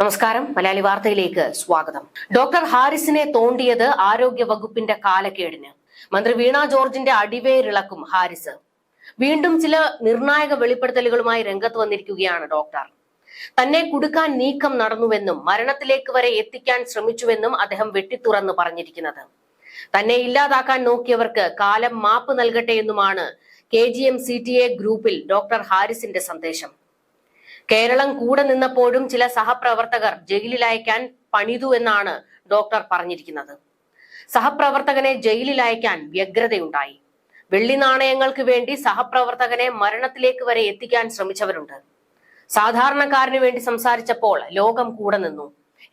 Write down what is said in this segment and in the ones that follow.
നമസ്കാരം. മലയാളി വാർത്തയിലേക്ക് സ്വാഗതം. ഡോക്ടർ ഹാരിസിനെ തോണ്ടിയത് ആരോഗ്യ വകുപ്പിന്റെ കാലക്കേടിന്. മന്ത്രി വീണ ജോർജിന്റെ അടിവേരിളക്കും ഹാരിസ്. വീണ്ടും ചില നിർണായക വെളിപ്പെടുത്തലുകളുമായി രംഗത്ത് വന്നിരിക്കുകയാണ് ഡോക്ടർ. തന്നെ കുടുക്കാൻ നീക്കം നടന്നുവെന്നും മരണത്തിലേക്ക് വരെ എത്തിക്കാൻ ശ്രമിച്ചുവെന്നും അദ്ദേഹം വെട്ടിത്തുറന്ന് പറഞ്ഞിരിക്കുന്നത്. തന്നെ ഇല്ലാതാക്കാൻ നോക്കിയവർക്ക് കാലം മാപ്പ് നൽകട്ടെ എന്നുമാണ് K G M C T A ഗ്രൂപ്പിൽ ഡോക്ടർ ഹാരിസിന്റെ സന്ദേശം. കേരളം കൂടെ നിന്നപ്പോഴും ചില സഹപ്രവർത്തകർ ജയിലിൽ അയക്കാൻ പണിതു എന്നാണ് ഡോക്ടർ പറഞ്ഞിരിക്കുന്നത്. സഹപ്രവർത്തകനെ ജയിലിൽ അയക്കാൻ വ്യഗ്രതയുണ്ടായി. വെള്ളി നാണയങ്ങൾക്ക് വേണ്ടി സഹപ്രവർത്തകനെ മരണത്തിലേക്ക് വരെ എത്തിക്കാൻ ശ്രമിച്ചവരുണ്ട്. സാധാരണക്കാരന് വേണ്ടി സംസാരിച്ചപ്പോൾ ലോകം കൂടെ നിന്നു.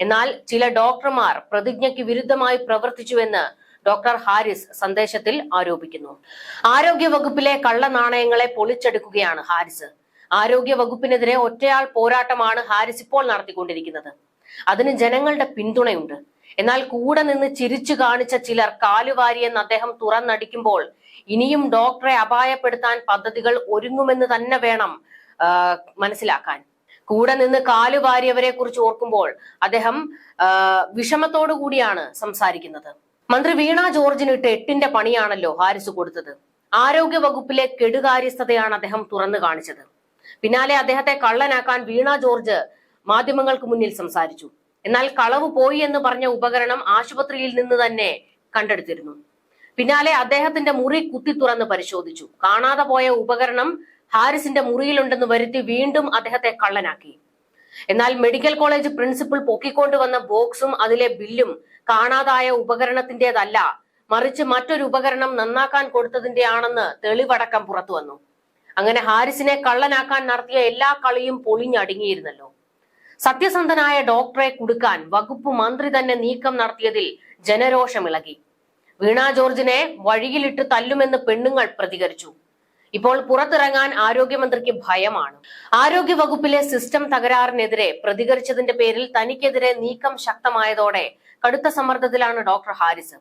എന്നാൽ ചില ഡോക്ടർമാർ പ്രതിജ്ഞയ്ക്ക് വിരുദ്ധമായി പ്രവർത്തിച്ചുവെന്ന് ഡോക്ടർ ഹാരിസ് സന്ദേശത്തിൽ ആരോപിക്കുന്നു. ആരോഗ്യ വകുപ്പിലെ കള്ള നാണയങ്ങളെ പൊളിച്ചെടുക്കുകയാണ് ഹാരിസ്. ആരോഗ്യ വകുപ്പിനെതിരെ ഒറ്റയാൾ പോരാട്ടമാണ് ഹാരിസ് ഇപ്പോൾ നടത്തിക്കൊണ്ടിരിക്കുന്നത്. അതിന് ജനങ്ങളുടെ പിന്തുണയുണ്ട്. എന്നാൽ കൂടെ നിന്ന് ചിരിച്ചു കാണിച്ച ചിലർ കാലുവാരിയെന്ന് അദ്ദേഹം തുറന്നടിക്കുമ്പോൾ ഇനിയും ഡോക്ടറെ അപായപ്പെടുത്താൻ പദ്ധതികൾ ഒരുങ്ങുമെന്ന് തന്നെ വേണം മനസ്സിലാക്കാൻ. കൂടെ നിന്ന് കാലുവാരിയവരെ കുറിച്ച് ഓർക്കുമ്പോൾ അദ്ദേഹം വിഷമത്തോടു കൂടിയാണ് സംസാരിക്കുന്നത്. മന്ത്രി വീണ ജോർജിന് ഇട്ട് എട്ടിന്റെ പണിയാണല്ലോ ഹാരിസ് കൊടുത്തത്. ആരോഗ്യ വകുപ്പിലെ കെടുകാര്യസ്ഥതയാണ് അദ്ദേഹം തുറന്നു കാണിച്ചത്. പിന്നാലെ അദ്ദേഹത്തെ കള്ളനാക്കാൻ വീണ ജോർജ് മാധ്യമങ്ങൾക്ക് മുന്നിൽ സംസാരിച്ചു. എന്നാൽ കളവ് പോയി എന്ന് പറഞ്ഞ ഉപകരണം ആശുപത്രിയിൽ നിന്ന് തന്നെ കണ്ടെടുത്തിരുന്നു. പിന്നാലെ അദ്ദേഹത്തിന്റെ മുറി കുത്തി തുറന്ന് പരിശോധിച്ചു. കാണാതെ പോയ ഉപകരണം ഹാരിസിന്റെ മുറിയിലുണ്ടെന്ന് വരുത്തി വീണ്ടും അദ്ദേഹത്തെ കള്ളനാക്കി. എന്നാൽ മെഡിക്കൽ കോളേജ് പ്രിൻസിപ്പൽ പൊക്കിക്കൊണ്ടുവന്ന ബോക്സും അതിലെ ബില്ലും കാണാതായ ഉപകരണത്തിന്റേതല്ല മറിച്ച് മറ്റൊരു ഉപകരണം നന്നാക്കാൻ കൊടുത്തതിന്റെ ആണെന്ന് തെളിവടക്കം പുറത്തു വന്നു അങ്ങനെ ഹാരിസിനെ കള്ളനാക്കാൻ നടത്തിയ എല്ലാ കളിയും പൊളിഞ്ഞടുങ്ങിയിരുന്നല്ലോ. സത്യസന്ധനായ ഡോക്ടറെ കുടുക്കാൻ വകുപ്പ് മന്ത്രി തന്നെ നീക്കം നടത്തിയതിൽ ജനരോഷമിളകി. വീണ ജോർജിനെ വഴിയിലിട്ട് തല്ലുമെന്ന് പെണ്ണുങ്ങൾ പ്രതികരിച്ചു. ഇപ്പോൾ പുറത്തിറങ്ങാൻ ആരോഗ്യമന്ത്രിക്ക് ഭയമാണ്. ആരോഗ്യ വകുപ്പിലെ സിസ്റ്റം തകരാറിനെതിരെ പ്രതികരിച്ചതിന്റെ പേരിൽ തനിക്കെതിരെ നീക്കം ശക്തമായതോടെ കടുത്ത സമ്മർദ്ദത്തിലാണ് ഡോക്ടർ ഹാരിസ്.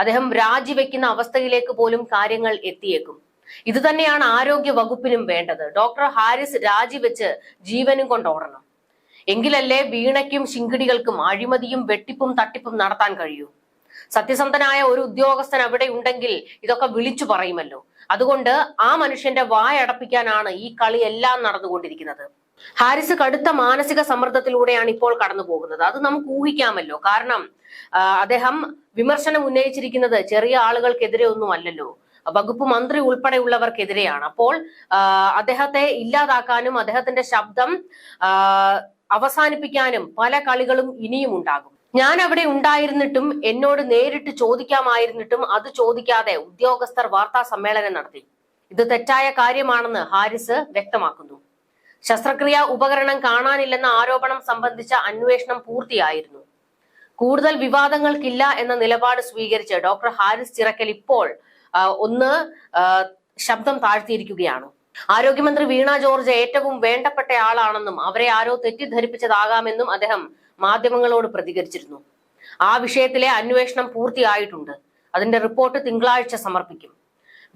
അദ്ദേഹം രാജിവെക്കുന്ന അവസ്ഥയിലേക്ക് പോലും കാര്യങ്ങൾ എത്തിയേക്കും. ഇത് തന്നെയാണ് ആരോഗ്യ വകുപ്പിനും വേണ്ടത്. ഡോക്ടർ ഹാരിസ് രാജിവെച്ച് ജീവനും കൊണ്ട് ഓടണം. എങ്കിലല്ലേ വീണയ്ക്കും ശിങ്കിടികൾക്കും അഴിമതിയും വെട്ടിപ്പും തട്ടിപ്പും നടത്താൻ കഴിയൂ. സത്യസന്ധനായ ഒരു ഉദ്യോഗസ്ഥൻ അവിടെ ഉണ്ടെങ്കിൽ ഇതൊക്കെ വിളിച്ചു പറയുമല്ലോ. അതുകൊണ്ട് ആ മനുഷ്യന്റെ വായടപ്പിക്കാനാണ് ഈ കളി എല്ലാം നടന്നുകൊണ്ടിരിക്കുന്നത്. ഹാരിസ് കടുത്ത മാനസിക സമ്മർദ്ദത്തിലൂടെയാണ് ഇപ്പോൾ കടന്നു പോകുന്നത്. അത് നമുക്ക് ഊഹിക്കാമല്ലോ. കാരണം അദ്ദേഹം വിമർശനം ഉന്നയിച്ചിരിക്കുന്നത് ചെറിയ ആളുകൾക്കെതിരെ ഒന്നും അല്ലല്ലോ. വകുപ്പ് മന്ത്രി ഉൾപ്പെടെയുള്ളവർക്കെതിരെയാണ് അപ്പോൾ അദ്ദേഹത്തെ ഇല്ലാതാക്കാനും അദ്ദേഹത്തിന്റെ ശബ്ദം അവസാനിപ്പിക്കാനും പല കളികളും ഇനിയും ഉണ്ടാകും. ഞാൻ അവിടെ ഉണ്ടായിരുന്നിട്ടും എന്നോട് നേരിട്ട് ചോദിക്കാമായിരുന്നിട്ടും അത് ചോദിക്കാതെ ഉദ്യോഗസ്ഥർ വാർത്താ സമ്മേളനം നടത്തി. ഇത് തെറ്റായ കാര്യമാണെന്ന് ഹാരിസ് വ്യക്തമാക്കുന്നു. ശസ്ത്രക്രിയ ഉപകരണം കാണാനില്ലെന്ന ആരോപണം സംബന്ധിച്ച അന്വേഷണം പൂർത്തിയായിരുന്നു. കൂടുതൽ വിവാദങ്ങൾക്കില്ല എന്ന നിലപാട് സ്വീകരിച്ച് ഡോക്ടർ ഹാരിസ് ചിറക്കൽ ഇപ്പോൾ ഒന്ന് ശബ്ദം താഴ്ത്തിയിരിക്കുകയാണ്. ആരോഗ്യമന്ത്രി വീണ ജോർജ് ഏറ്റവും വേണ്ടപ്പെട്ട ആളാണെന്നും അവരെ ആരോ തെറ്റിദ്ധരിപ്പിച്ചതാകാമെന്നും അദ്ദേഹം മാധ്യമങ്ങളോട് പ്രതികരിച്ചിരുന്നു. ആ വിഷയത്തിലെ അന്വേഷണം പൂർത്തിയായിട്ടുണ്ട്. അതിന്റെ റിപ്പോർട്ട് തിങ്കളാഴ്ച സമർപ്പിക്കും.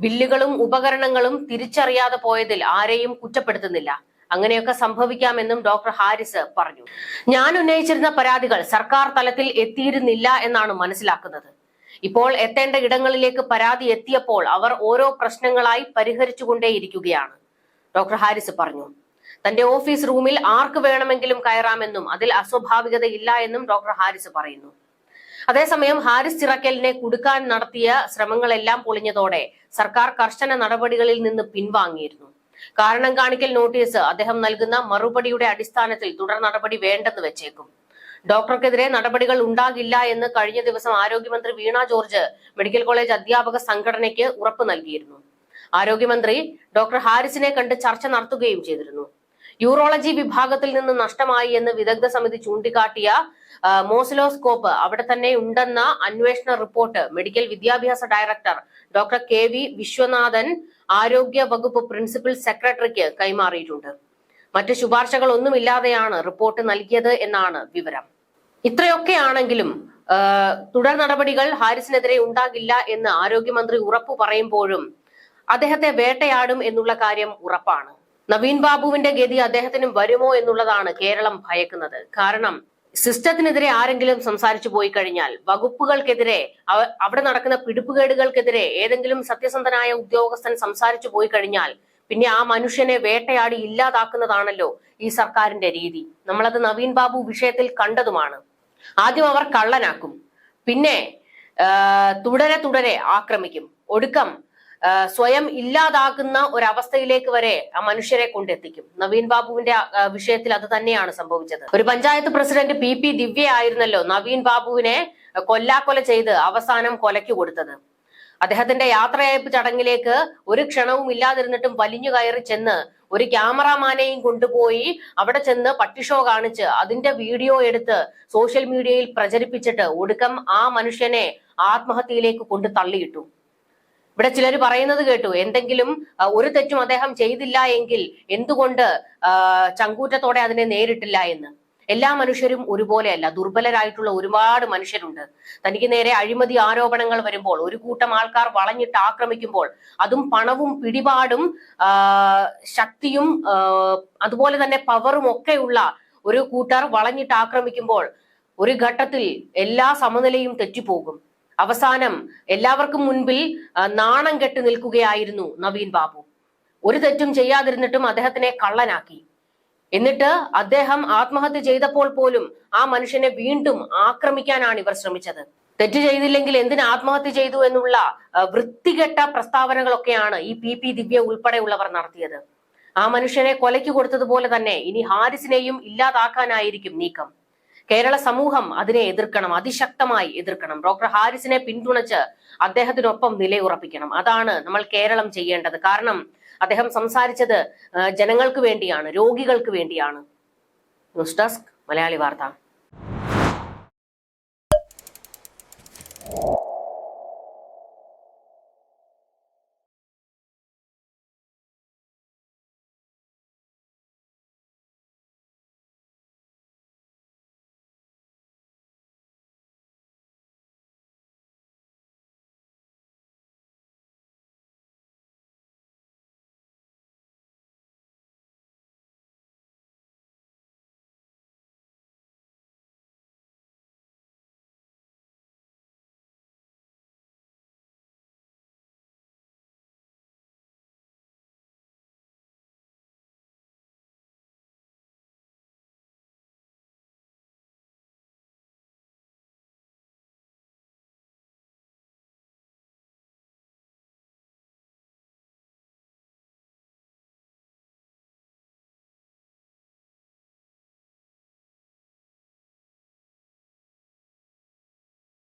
ബില്ലുകളും ഉപകരണങ്ങളും തിരിച്ചറിയാതെ പോയതിൽ ആരെയും കുറ്റപ്പെടുത്തുന്നില്ല. അങ്ങനെയൊക്കെ സംഭവിക്കാമെന്നും ഡോക്ടർ ഹാരിസ് പറഞ്ഞു. ഞാൻ ഉന്നയിച്ചിരുന്ന പരാതികൾ സർക്കാർ തലത്തിൽ എത്തിയിരുന്നില്ല എന്നാണ് മനസ്സിലാക്കുന്നത്. ഇപ്പോൾ എത്തേണ്ട ഇടങ്ങളിലേക്ക് പരാതി എത്തിയപ്പോൾ അവർ ഓരോ പ്രശ്നങ്ങളായി പരിഹരിച്ചുകൊണ്ടേയിരിക്കുകയാണ്. ഡോക്ടർ ഹാരിസ് പറഞ്ഞു തന്റെ ഓഫീസ് റൂമിൽ ആർക്ക് വേണമെങ്കിലും കയറാമെന്നും അതിൽ അസ്വാഭാവികത ഇല്ല എന്നും ഡോക്ടർ ഹാരിസ് പറയുന്നു. അതേസമയം ഹാരിസ് ചിറക്കലിനെ കുടുക്കാൻ നടത്തിയ ശ്രമങ്ങളെല്ലാം പൊളിഞ്ഞതോടെ സർക്കാർ കർശന നടപടികളിൽ നിന്ന് പിൻവാങ്ങിയിരുന്നു. കാരണം കാണിക്കൽ നോട്ടീസ് അദ്ദേഹം നൽകുന്ന മറുപടിയുടെ അടിസ്ഥാനത്തിൽ തുടർ നടപടി വേണ്ടെന്ന് വെച്ചേക്കും. ഡോക്ടർക്കെതിരെ നടപടികൾ ഉണ്ടാകില്ല എന്ന് കഴിഞ്ഞ ദിവസം ആരോഗ്യമന്ത്രി വീണ ജോർജ് മെഡിക്കൽ കോളേജ് അധ്യാപക സംഘടനയ്ക്ക് ഉറപ്പ് നൽകിയിരുന്നു. ആരോഗ്യമന്ത്രി ഡോക്ടർ ഹാരിസിനെ കണ്ട് ചർച്ച നടത്തുകയും ചെയ്തിരുന്നു. യൂറോളജി വിഭാഗത്തിൽ നിന്ന് നഷ്ടമായി എന്ന് വിദഗ്ധ സമിതി ചൂണ്ടിക്കാട്ടിയ മോസിലോസ്കോപ്പ് അവിടെ തന്നെ ഉണ്ടെന്ന അന്വേഷണ റിപ്പോർട്ട് മെഡിക്കൽ വിദ്യാഭ്യാസ director doctor K V Viswanathan ആരോഗ്യ വകുപ്പ് പ്രിൻസിപ്പൽ സെക്രട്ടറിക്ക് കൈമാറിയിട്ടുണ്ട്. മറ്റ് ശുപാർശകൾ ഒന്നുമില്ലാതെയാണ് റിപ്പോർട്ട് നൽകിയത് എന്നാണ് വിവരം. ഇത്രയൊക്കെയാണെങ്കിലും ആണെങ്കിലും തുടർ നടപടികൾ ഹാരിസിനെതിരെ ഉണ്ടാകില്ല എന്ന് ആരോഗ്യമന്ത്രി ഉറപ്പു പറയുമ്പോഴും അദ്ദേഹത്തെ വേട്ടയാടും എന്നുള്ള കാര്യം ഉറപ്പാണ്. നവീൻ ബാബുവിന്റെ ഗതി അദ്ദേഹത്തിനും വരുമോ എന്നുള്ളതാണ് കേരളം ഭയക്കുന്നത്. കാരണം സിസ്റ്റത്തിനെതിരെ ആരെങ്കിലും സംസാരിച്ചു പോയി കഴിഞ്ഞാൽ വകുപ്പുകൾക്കെതിരെ അവിടെ നടക്കുന്ന പിടിപ്പുകേടുകൾക്കെതിരെ ഏതെങ്കിലും സത്യസന്ധനായ ഉദ്യോഗസ്ഥൻ സംസാരിച്ചു പോയി കഴിഞ്ഞാൽ പിന്നെ ആ മനുഷ്യനെ വേട്ടയാടി ഇല്ലാതാക്കുന്നതാണല്ലോ ഈ സർക്കാരിന്റെ രീതി. നമ്മളത് നവീൻ ബാബു വിഷയത്തിൽ കണ്ടതുമാണ്. ആദ്യം അവർ കള്ളനാക്കും. പിന്നെ തുടരെ തുടരെ ആക്രമിക്കും. ഒടുക്കം സ്വയം ഇല്ലാതാക്കുന്ന ഒരവസ്ഥയിലേക്ക് വരെ ആ മനുഷ്യരെ കൊണ്ടെത്തിക്കും. നവീൻ ബാബുവിന്റെ വിഷയത്തിൽ അത് തന്നെയാണ് സംഭവിച്ചത്. ഒരു panchayat president P P Divya ആയിരുന്നല്ലോ നവീൻ ബാബുവിനെ കൊല്ലാക്കൊല ചെയ്ത് അവസാനം കൊലയ്ക്ക് കൊടുത്തത്. അദ്ദേഹത്തിന്റെ യാത്രയയപ്പ് ചടങ്ങിലേക്ക് ഒരു ക്ഷണവും ഇല്ലാതിരുന്നിട്ടും വലിഞ്ഞു കയറി ചെന്ന് ഒരു ക്യാമറാമാനെയും കൊണ്ടുപോയി അവിടെ ചെന്ന് പട്ടിഷോ കാണിച്ച് അതിന്റെ വീഡിയോ എടുത്ത് സോഷ്യൽ മീഡിയയിൽ പ്രചരിപ്പിച്ചിട്ട് ഒടുക്കം ആ മനുഷ്യനെ ആത്മഹത്യയിലേക്ക് കൊണ്ട് തള്ളിയിട്ടു. ഇവിടെ ചിലർ പറയുന്നത് കേട്ടു എന്തെങ്കിലും ഒരു തെറ്റും അദ്ദേഹം ചെയ്തില്ല എങ്കിൽ എന്തുകൊണ്ട് ചങ്കൂറ്റത്തോടെ അതിനെ നേരിട്ടില്ല എന്ന്. എല്ലാ മനുഷ്യരും ഒരുപോലെയല്ല. ദുർബലരായിട്ടുള്ള ഒരുപാട് മനുഷ്യരുണ്ട്. തനിക്ക് നേരെ അഴിമതി ആരോപണങ്ങൾ വരുമ്പോൾ ഒരു കൂട്ടം ആൾക്കാർ വളഞ്ഞിട്ട് ആക്രമിക്കുമ്പോൾ അതും പണവും പിടിപാടും ശക്തിയും അതുപോലെ തന്നെ പവറും ഒക്കെയുള്ള ഒരു കൂട്ടർ വളഞ്ഞിട്ട് ആക്രമിക്കുമ്പോൾ ഒരു ഘട്ടത്തിൽ എല്ലാ സമനിലയും തെറ്റിപ്പോകും. അവസാനം എല്ലാവർക്കും മുൻപിൽ നാണം കെട്ടി നിൽക്കുകയായിരുന്നു നവീൻ ബാബു. ഒരു തെറ്റും ചെയ്യാതിരുന്നിട്ടും അദ്ദേഹത്തിനെ കള്ളനാക്കി. എന്നിട്ട് അദ്ദേഹം ആത്മഹത്യ ചെയ്തപ്പോൾ പോലും ആ മനുഷ്യനെ വീണ്ടും ആക്രമിക്കാനാണ് ഇവർ ശ്രമിച്ചത്. തെറ്റ് ചെയ്തില്ലെങ്കിൽ എന്തിന് ആത്മഹത്യ ചെയ്തു എന്നുള്ള വൃത്തികെട്ട പ്രസ്താവനകളൊക്കെയാണ് ഈ പി പി ദിവ്യ ഉൾപ്പെടെയുള്ളവർ നടത്തിയത്. ആ മനുഷ്യനെ കൊലയ്ക്ക് കൊടുത്തതുപോലെ തന്നെ ഇനി ഹാരിസിനെയും ഇല്ലാതാക്കാനായിരിക്കും നീക്കം. കേരള സമൂഹം അതിനെ എതിർക്കണം അതിശക്തമായി എതിർക്കണം. ഡോക്ടർ ഹാരിസിനെ പിന്തുണച്ച് അദ്ദേഹത്തിനൊപ്പം നിലയുറപ്പിക്കണം. അതാണ് നമ്മൾ കേരളം ചെയ്യേണ്ടത്. കാരണം അദ്ദേഹം സംസാരിച്ചത് ജനങ്ങൾക്ക് വേണ്ടിയാണ് രോഗികൾക്ക് വേണ്ടിയാണ്. ന്യൂസ് ഡെസ്ക് മലയാളി വാർത്ത.